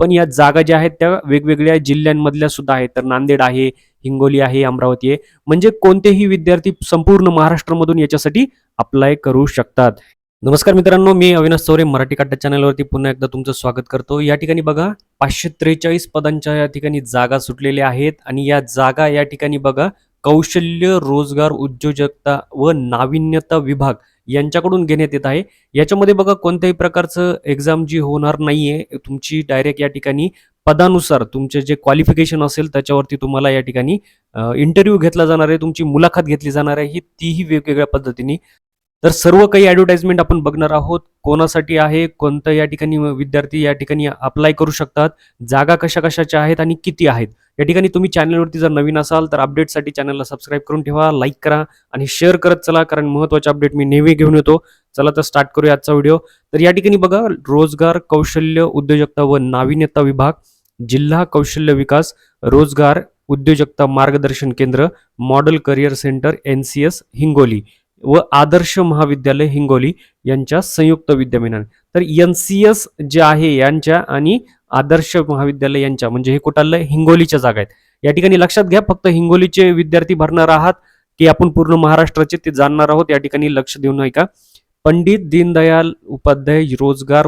पण या जागा ज्या आहेत त्या वेगवेगळ्या जिल्ह्यांमधल्या सुद्धा आहेत. तर नांदेड आहे हिंगोली आहे अमरावती आहे. म्हणजे कोणतेही विद्यार्थी संपूर्ण महाराष्ट्रामधून याच्यासाठी अप्लाय करू शकतात. नमस्कार मित्रांनो मी अविनाश चौरे मराठी काटा चॅनलवरती पुन्हा एकदा तुमचं स्वागत करतो. या ठिकाणी बघा पाचशे त्रेचाळीस पदांच्या या ठिकाणी जागा सुटलेल्या आहेत आणि या जागा या ठिकाणी बघा कौशल्य रोजगार उद्योजकता व नाविन्यता विभाग यांच्याकडून घेण्यात येत आहे. याच्यामध्ये बघा कोणत्याही प्रकारचं एक्झाम जी होणार नाहीये तुमची डायरेक्ट या ठिकाणी पदानुसार तुमचे जे क्वालिफिकेशन असेल त्याच्यावरती तुम्हाला या ठिकाणी इंटरव्ह्यू घेतला जाणार आहे तुमची मुलाखत घेतली जाणार आहे ही तीही वेगवेगळ्या पद्धतीने. तर सर्व काही ॲडव्हर्टाइजमेंट आपण बघणार आहोत. कोणासाठी आहे कोणतं या ठिकाणी विद्यार्थी या ठिकाणी अप्लाय करू शकतात जागा कशा कशाच्या आहेत आणि किती आहेत. या ठिकाणी तुम्ही चॅनलवरती जर नवीन असाल तर अपडेटसाठी चॅनलला सबस्क्राईब करून ठेवा लाईक करा आणि शेअर करत चला कारण महत्त्वाचे अपडेट मी नेहमी घेऊन येतो. चला तर स्टार्ट करूया आजचा व्हिडिओ तर या ठिकाणी बघा रोजगार कौशल्य उद्योजकता व नाविन्यता विभाग जिल्हा कौशल्य विकास रोजगार उद्योजकता मार्गदर्शन केंद्र model career centre N C S Hingoli. व आदर्श महाविद्यालय हिंगोली यांच्या संयुक्त विद्यमानाने. तर एन सी एस जे आहे यांच्या आणि आदर्श महाविद्यालय यांच्या म्हणजे हे कुठालं? हिंगोलीच्या जागा आहेत. या ठिकाणी लक्षात घ्या फक्त हिंगोलीचे विद्यार्थी भरणार आहात की आपण पूर्ण महाराष्ट्राचे ते जाणणार आहोत या ठिकाणी लक्ष देऊन ऐका का? पंडित दीनदयाल उपाध्याय रोजगार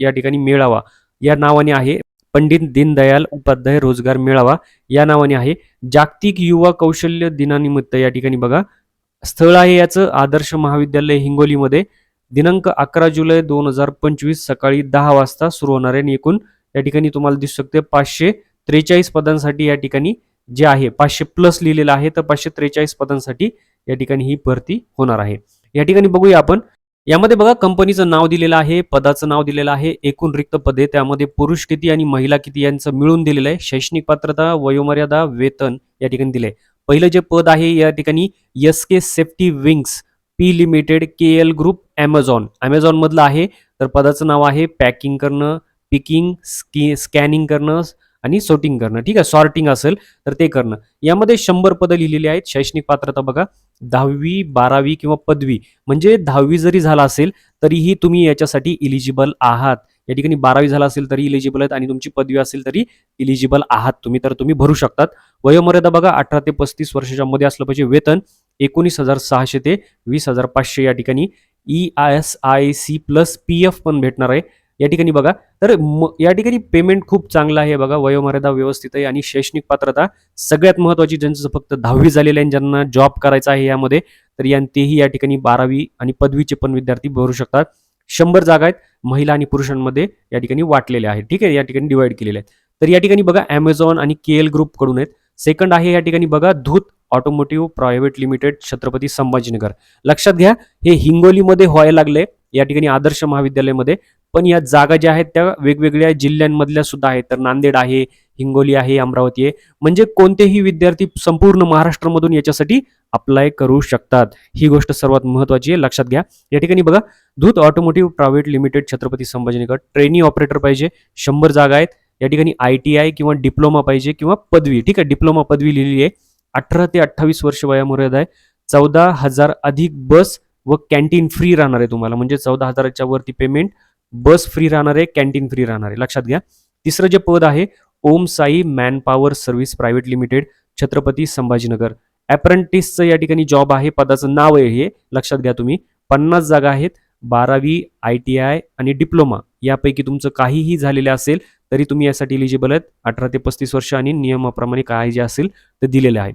या ठिकाणी मेळावा या नावाने आहे. पंडित दीनदयाल उपाध्याय रोजगार मेळावा या नावाने आहे. जागतिक युवा कौशल्य दिनानिमित्त या ठिकाणी बघा स्थळ आहे याचं. आदर्श महाविद्यालय हिंगोलीमध्ये दिनांक अकरा जुलै दोन हजार पंचवीस सकाळी दहा वाजता सुरू होणार आहे. आणि एकूण या ठिकाणी तुम्हाला दिसू शकते पाचशे त्रेचाळीस पदांसाठी या ठिकाणी जे आहे पाचशे प्लस लिहिलेलं आहे. तर पाचशे त्रेचाळीस पदांसाठी या ठिकाणी ही भरती होणार आहे. या ठिकाणी बघूया आपण. यामध्ये बघा कंपनीचं नाव दिलेलं आहे पदाचं नाव दिलेलं आहे. एकूण रिक्त पदे त्यामध्ये पुरुष किती आणि महिला किती यांचं मिळून दिलेलं आहे. शैक्षणिक पात्रता वयोमर्यादा वेतन या ठिकाणी दिले पहिलं जे पद आहे या ठिकाणी S K safety wings P limited K L group Amazon ॲमेझॉनमधलं आहे तर पदाचं नाव आहे पॅकिंग करणं पिकिंग स्की स्कॅनिंग करणं आणि सॉर्टिंग करणं. ठीक आहे सॉर्टिंग असेल तर ते करणं. यामध्ये शंभर पदं लिहिलेली आहेत. शैक्षणिक पात्रता बघा. दहावी बारावी किंवा पदवी. म्हणजे दहावी जरी झाला असेल तरीही तुम्ही याच्यासाठी इलिजिबल आहात. या ठिकाणी बारावी झाला असेल तरी इलिजिबल आहेत आणि तुमची पदवी असेल तरी इलिजिबल आहात तुम्ही तर तुम्ही भरू शकतात. वयोमर्यादा बघा अठरा ते पस्तीस वर्षाच्या मध्ये असलं पाहिजे वेतन. एकोणीस हजार सहाशे ते वीस हजार पाचशे या ठिकाणी E I S I C plus P F पण भेटणार आहे. या ठिकाणी बघा तर म- या ठिकाणी पेमेंट खूप चांगलं आहे बघा वयोमर्यादा व्यवस्थित आहे आणि शैक्षणिक पात्रता सगळ्यात महत्त्वाची ज्यांचं फक्त दहावी झालेलं आहे आणि ज्यांना जॉब करायचा आहे यामध्ये तर यांतेही या ठिकाणी बारावी आणि पदवीचे पण विद्यार्थी भरू शकतात. शंभर जागा आहेत. महिला आणि पुरुषांमध्ये या ठिकाणी वाटलेले आहेत ठीक आहे? या ठिकाणी डिवाइड केलेले आहेत. तर या ठिकाणी बघा ॲमेझॉन आणि के एल ग्रुपकडून आहेत. सेकंड आहे या ठिकाणी बघा Dhoot automotive private limited Chhatrapati Sambhajinagar. लक्षात घ्या हे हिंगोलीमध्ये व्हायला लागले. या ठिकाणी आदर्श महाविद्यालयामध्ये पण या जागा ज्या आहेत त्या वेगवेगळ्या जिल्ह्यांमधल्या सुद्धा आहेत. तर नांदेड आहे हिंगोली आहे अमरावती आहे. म्हणजे कोणतेही विद्यार्थी संपूर्ण महाराष्ट्रामधून याच्यासाठी अप्लाय करू शकतात. ही गोष्ट सर्वात महत्वाची आहे. लक्षात घ्या. या ठिकाणी बघा Dhoot automotive private limited Chhatrapati Sambhajinagar. Trainee operator पाहिजे शंभर जागा आहेत. या ठिकाणी आय टी आय किंवा डिप्लोमा पाहिजे किंवा पदवी. ठीक आहे डिप्लोमा पदवी लिहिली आहे. अठरा ते अठ्ठावीस वर्ष वयामर्यादा आहे. चौदा हजार अधिक बस व कॅन्टीन फ्री राहणार आहे तुम्हाला. म्हणजे चौदा हजाराच्या वरती पेमेंट बस फ्री राहणार आहे कॅन्टीन फ्री राहणार आहे. लक्षात घ्या. तिसरं जे पद आहे Om Sai manpower service private limited Chhatrapati Sambhajinagar. अप्रेंटिसचं या ठिकाणी जॉब आहे पदाचं नाव आहे हे. लक्षात घ्या तुम्ही. पन्नास जागा आहेत बारावी आय टी आय आणि डिप्लोमा यापैकी तुमचं काहीही झालेलं असेल तरी तुम्ही यासाठी एलिजिबल आहेत. अठरा ते पस्तीस वर्ष आणि नियमाप्रमाणे काय जे असेल ते दिलेले आहे.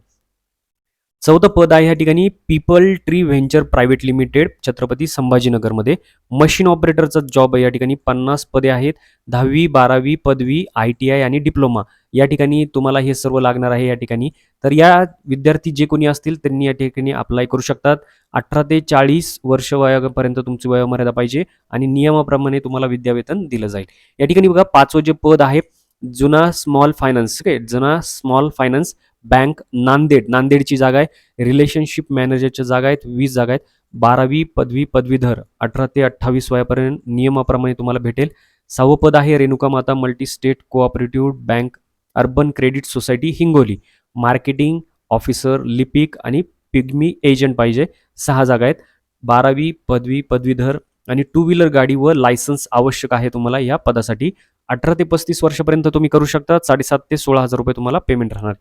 चौथं पद आहे या ठिकाणी people tree venture private limited Chhatrapati संभाजीनगरमध्ये. Machine ऑपरेटरचा जॉब आहे या ठिकाणी पन्नास पदे आहेत. दहावी बारावी पदवी आय टी आय आणि डिप्लोमा या ठिकाणी तुम्हाला हे सर्व लागणार आहे या ठिकाणी. तर या विद्यार्थी जे कोणी असतील त्यांनी या ठिकाणी अप्लाय करू शकतात. अठरा ते चाळीस वर्ष वयापर्यंत तुमची वयोमर्यादा पाहिजे आणि नियमाप्रमाणे तुम्हाला विद्यावेतन दिलं जाईल. या ठिकाणी बघा पाचवं जे पद आहे जुना स्मॉल फायनान्स ठीक आहे जुना स्मॉल फायनान्स बँक नांदेड. नांदेडची जागा आहे. रिलेशनशिप मॅनेजरच्या जागा आहेत. वीस जागा आहेत. बारावी पदवी पदवीधर अठरा ते अठ्ठावीस वयापर्यंत नियमाप्रमाणे तुम्हाला भेटेल. सहावं पद आहे Renuka Mata multi state cooperative bank urban credit society Hingoli. Marketing officer लिपिक आणि पिग्मी एजंट पाहिजे. सहा जागा आहेत. बारावी पदवी पदवीधर आणि टू व्हीलर गाडी व लायसन्स आवश्यक आहे तुम्हाला या पदासाठी. अठरा ते पस्तीस वर्षापर्यंत तुम्ही करू शकता. साडेसात ते सोळा हजार रुपये तुम्हाला पेमेंट राहणार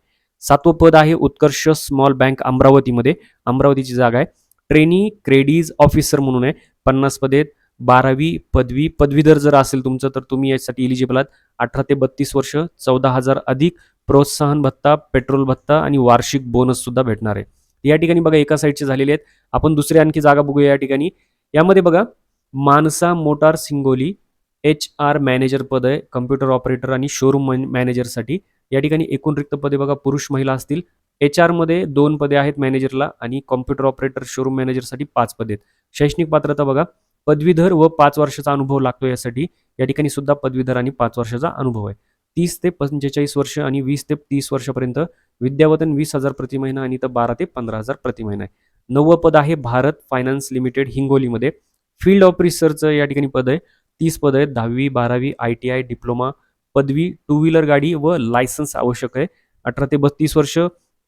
सातवं पद आहे उत्कर्ष स्मॉल बँक अमरावतीमध्ये अमरावतीची जागा आहे. ट्रेनी क्रेडीज ऑफिसर म्हणून आहे. पन्नास पदे बारावी पदवी पदवीधर जर असेल तुमचं तर तुम्ही यासाठी इलिजिबल आहात. अठरा ते बत्तीस वर्ष चौदा हजार अधिक प्रोत्साहन भत्ता पेट्रोल भत्ता आणि वार्षिक बोनस सुद्धा भेटणार आहे. या ठिकाणी बघा एका साईडचे झालेले आहेत. आपण दुसरी आणखी जागा बघूया या ठिकाणी. यामध्ये बघा Mansa motor Singoli H R manager पद आहे कम्प्युटर ऑपरेटर आणि शोरूम मॅनेजरसाठी या ठिकाणी एकूण रिक्त पदे बघा पुरुष महिला असतील. एच आरमध्ये दोन पदे आहेत मॅनेजरला आणि कॉम्प्युटर ऑपरेटर शोरूम मॅनेजरसाठी पाच पदे आहेत. शैक्षणिक पात्रता बघा पदवीधर व पाच वर्षाचा अनुभव लागतो यासाठी. या ठिकाणी सुद्धा पदवीधर आणि पाच वर्षाचा अनुभव आहे. तीस ते पंचेचाळीस वर्ष आणि वीस ते तीस वर्षापर्यंत विद्यावतन वीस हजार प्रति महिना आणि तर बारा ते पंधरा हजार प्रति महिना आहे. नववं पद आहे भारत फायनान्स लिमिटेड हिंगोलीमध्ये. फील्ड ऑफिसरचं या ठिकाणी पद आहे. तीस पद आहेत दहावी बारावी आय टी आय डिप्लोमा पदवी टू व्हीलर गाडी व लायसन्स आवश्यक आहे. अठरा ते बत्तीस वर्ष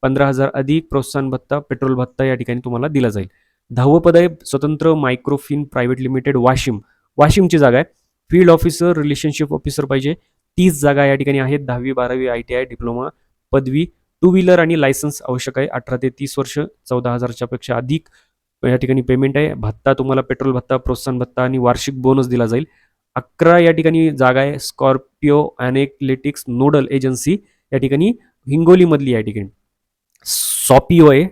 पंधरा हजार अधिक प्रोत्साहन भत्ता पेट्रोल भत्ता या ठिकाणी तुम्हाला दिला जाईल. दहावं पद आहे Svatantra microfin private limited Washim. वाशिमची जागा आहे. फील्ड ऑफिसर रिलेशनशिप ऑफिसर पाहिजे. तीस जागा या ठिकाणी आहेत. दहावी बारावी आय टी आय डिप्लोमा पदवी टू व्हीलर आणि लायसन्स आवश्यक आहे. अठरा ते तीस वर्ष चौदा हजारच्या पेक्षा अधिक या ठिकाणी पेमेंट आहे. भत्ता तुम्हाला पेट्रोल भत्ता प्रोत्साहन भत्ता आणि वार्षिक बोनस दिला जाईल. अकरा या ठिकाणी जागा आहे. स्कॉर्पिओ अनेक्लेटिक्स नोडल एजन्सी या ठिकाणी हिंगोलीमधली या ठिकाणी. सॉपिओ आहे.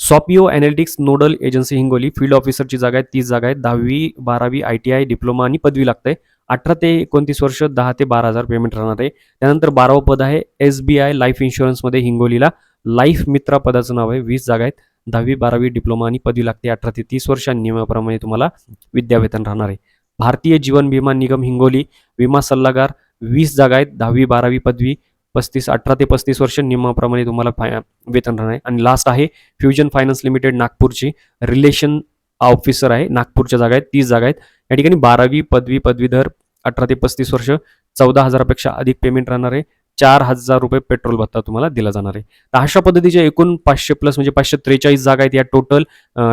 Sapio analytics nodal agency Hingoli. Field ऑफिसरची जागा आहे. तीस जागा आहे. दहावी बारावी आय टी आय डिप्लोमा आणि पदवी लागते अठरा ते एकोणतीस वर्ष दहा ते बारा हजार पेमेंट राहणार आहे. त्यानंतर बारावं पद आहे. एस बी आय लाईफ इन्शुरन्समध्ये हिंगोलीला. लाईफ मित्रा पदाचं नाव आहे. वीस जागा आहेत. दहावी बारावी डिप्लोमा आणि पदवी लागते. अठरा ते तीस वर्ष नियमाप्रमाणे तुम्हाला विद्यावेतन राहणार आहे. भारतीय जीवन विमा निगम हिंगोली विमा सल्लागार वीस जागा आहेत दहावी बारावी पदवी पस्तीस अठरा ते पस्तीस वर्ष नियमाप्रमाणे तुम्हाला फाय वेतन राहणार आहे. आणि लास्ट आहे फ्युजन फायनान्स लिमिटेड नागपूरची रिलेशन ऑफिसर आहे. नागपूरच्या जागा आहेत तीस जागा आहेत. या ठिकाणी बारावी पदवी पदवीधर अठरा ते पस्तीस वर्ष चौदा हजारापेक्षा अधिक पेमेंट राहणार आहे. चार हजार रुपये पेट्रोल भत्ता तुम्हाला दिला जाणार आहे. तर अशा पद्धतीच्या एकूण पाचशे प्लस म्हणजे पाचशे त्रेचाळीस जागा आहेत या टोटल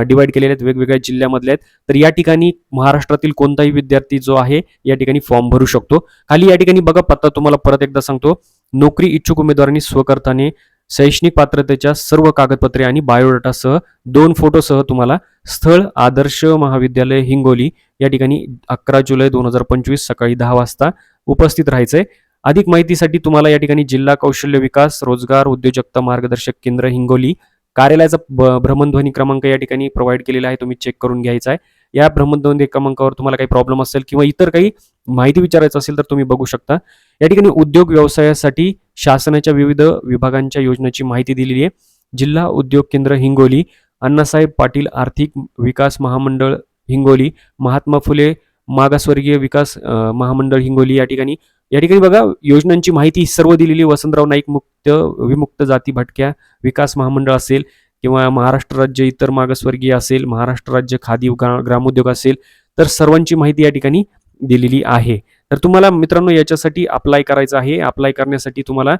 डिवाइड केलेल्या आहेत वेगवेगळ्या जिल्ह्यामधल्या आहेत. तर या ठिकाणी महाराष्ट्रातील कोणताही विद्यार्थी जो आहे या ठिकाणी फॉर्म भरू शकतो. खाली या ठिकाणी बघा पत्ता तुम्हाला परत एकदा सांगतो. नोकरी इच्छुक उमेदवारांनी स्वकर्ताने शैक्षणिक पात्रतेच्या सर्व कागदपत्रे आणि बायोडाटासह दोन फोटोसह तुम्हाला स्थळ आदर्श महाविद्यालय हिंगोली या ठिकाणी अकरा जुलै दोन हजार पंचवीस सकाळी दहा वाजता उपस्थित राहायचंय. अधिक माहितीसाठी तुम्हाला या ठिकाणी जिल्हा कौशल्य विकास रोजगार उद्योजकता मार्गदर्शक केंद्र हिंगोली कार्यालयाचा भ्रमणध्वनी क्रमांक या ठिकाणी प्रोव्हाइड केलेला आहे. तुम्ही चेक करून घ्यायचा आहे. या भ्रमणध्वनी क्रमांकावर तुम्हाला काही प्रॉब्लेम असेल किंवा इतर काही माहिती विचारायचं असेल तर तुम्ही बघू शकता. या ठिकाणी उद्योग व्यवसायासाठी शासनाच्या विविध विभागांच्या योजनेची माहिती दिलेली आहे. जिल्हा उद्योग केंद्र हिंगोली अण्णासाहेब पाटील आर्थिक विकास महामंडळ हिंगोली महात्मा फुले मागासवर्गीय विकास महामंडळ हिंगोली या ठिकाणी या ठिकाणी बघा योजनांची माहिती सर्व दिलेली वसंतराव नाईक मुक्त विमुक्त जाती भटक्या विकास महामंडळ असेल किंवा महाराष्ट्र राज्य इतर मागासवर्गीय असेल महाराष्ट्र राज्य खादी ग्रा- ग्रामोद्योग असेल तर सर्वांची माहिती या ठिकाणी दिलेली आहे. तर तुम्हाला मित्रांनो याच्यासाठी अप्लाय करायचं आहे. अप्लाय करण्यासाठी तुम्हाला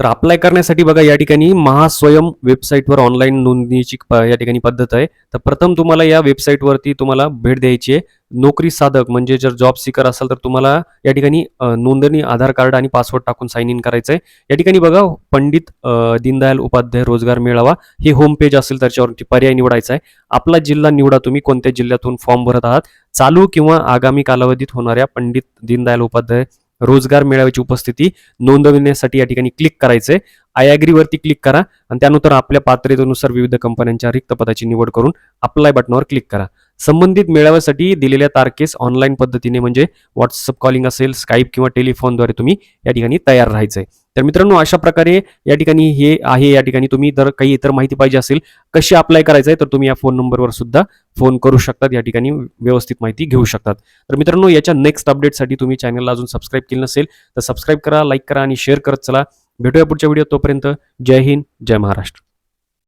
तर अप्लाय करण्यासाठी बघा या ठिकाणी महास्वयं वेबसाईटवर ऑनलाईन नोंदणीची प- या ठिकाणी पद्धत आहे. तर प्रथम तुम्हाला या वेबसाईटवरती तुम्हाला भेट द्यायची आहे. नोकरी साधक म्हणजे जर जॉब सीकर असाल तर तुम्हाला या ठिकाणी नोंदणी आधार कार्ड आणि पासवर्ड टाकून साइन इन करायचं आहे या ठिकाणी बघा पंडित दीनदयाल उपाध्याय रोजगार मेळावा हे होम पेज असेल त्याच्यावरती पर्याय निवडायचा आहे. आपला जिल्हा निवडा तुम्ही कोणत्या जिल्ह्यातून फॉर्म भरत आहात? चालू किंवा आगामी कालावधीत होणाऱ्या पंडित दीनदयाल उपाध्याय रोजगार मेळाव्याची उपस्थिती नोंदविण्यासाठी या ठिकाणी क्लिक करायचंय. आय अग्रीवरती क्लिक करा आणि त्यानंतर आपल्या पात्रतेनुसार विविध कंपन्यांच्या रिक्त पदाची निवड करून अप्लाय बटनावर क्लिक करा. संबंधित मेळाव्यासाठी दिलेल्या तारखेस ऑनलाईन पद्धतीने म्हणजे व्हॉट्सअप कॉलिंग असेल स्काईप किंवा टेलिफोनद्वारे तुम्ही या ठिकाणी तयार राहायचंय. तर मित्रांनो अशा प्रकारे या ठिकाणी हे आहे या ठिकाणी तुम्ही जर काही इतर माहिती पाहिजे असेल कशी अप्लाय करायचं आहे तर तुम्ही या फोन नंबरवर सुद्धा फोन करू शकतात या ठिकाणी व्यवस्थित माहिती घेऊ शकतात. तर मित्रांनो याच्या नेक्स्ट अपडेटसाठी तुम्ही चॅनलला अजून सबस्क्राईब केलं नसेल तर सबस्क्राईब करा लाईक करा आणि शेअर करत चला. भेटूया पुढच्या व्हिडिओ तोपर्यंत. जय हिंद जय महाराष्ट्र.